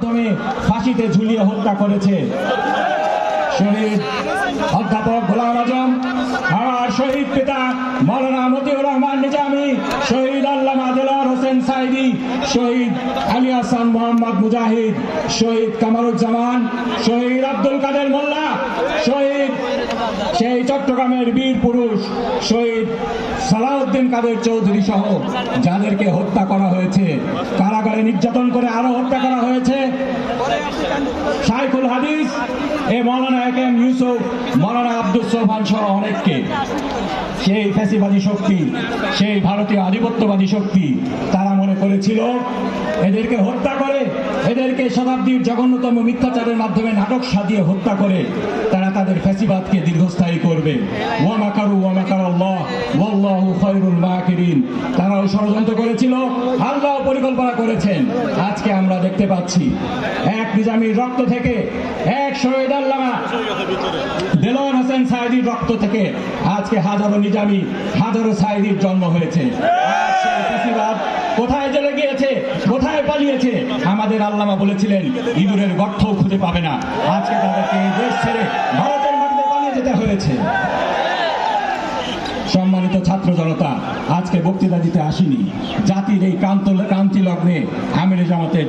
মাধ্যমে ফাঁসিতে ঝুলিয়ে হত্যা করেছে। শহীদ অধ্যাপক গোলাম আজম আমার শহীদ পিতা মৌলানা মতিউর রহমান নিজামি, শহীদ আল্লামা দেলার হোসেন সাইদি, শহীদ আলী হাসান মোহাম্মদ মুজাহিদ, শহীদ কামারুজ্জামান, শহীদ আব্দুল কাদের মোল্লা, শহীদ সেই চট্টগ্রামের বীর পুরুষ শহীদ সালাউদ্দিন কাদের চৌধুরী সহ যাদেরকে হত্যা করা হয়েছে। কারাগারে নির্যাতন করে আরও হত্যা করা হয়েছে। শাইখুল হাদিস, এ মৌলানা এম ইউসুফ, মৌলানা আব্দুল সোহান সহ অনেককে। সেই ফ্যাসিবাদী শক্তি, সেই ভারতীয় আধিপত্যবাদী শক্তি, তারা মনে করেছিল, এদেরকে হত্যা করে এদেরকে শতাব্দীর জঘন্যতম মিথ্যাচারের মাধ্যমে নাটক সাজিয়ে হত্যা করে তারা তাদের ফ্যাসিবাদকে দীর্ঘস্থায়ী করবে। ওয়ামাকারু ওয়ামাকার আল্লাহ, ওয়াল্লাহু মাকিরিন। তারাও ষড়যন্ত্র করেছিল, আল্লাহ পরিকল্পনা করেছেন। আজকে আমরা দেখতে পাচ্ছি, এক নিজামীর রক্ত থেকে এক শহীদ আল্লামা দেলোয়ার হোসেন সাহেদির রক্ত থেকে আজকে হাজারো নিজামী, হাজারো সাহেদির জন্ম হয়েছে। কোথায় চলে গিয়েছে? পালিয়েছে। আমাদের আল্লামা বলেছিলেন, ইঁদুরের গর্থও খুঁজে পাবে না। আজকে তাদেরকে এই দেশ ছেড়ে ভারতের মাটিতে পালিয়ে যেতে হয়েছে। সম্মানিত ছাত্র জনতা, আজকে বক্তৃতা দিতে আসিনি। জাতির এই ক্রান্ত ক্রান্তি লগ্নে আমির জামাতের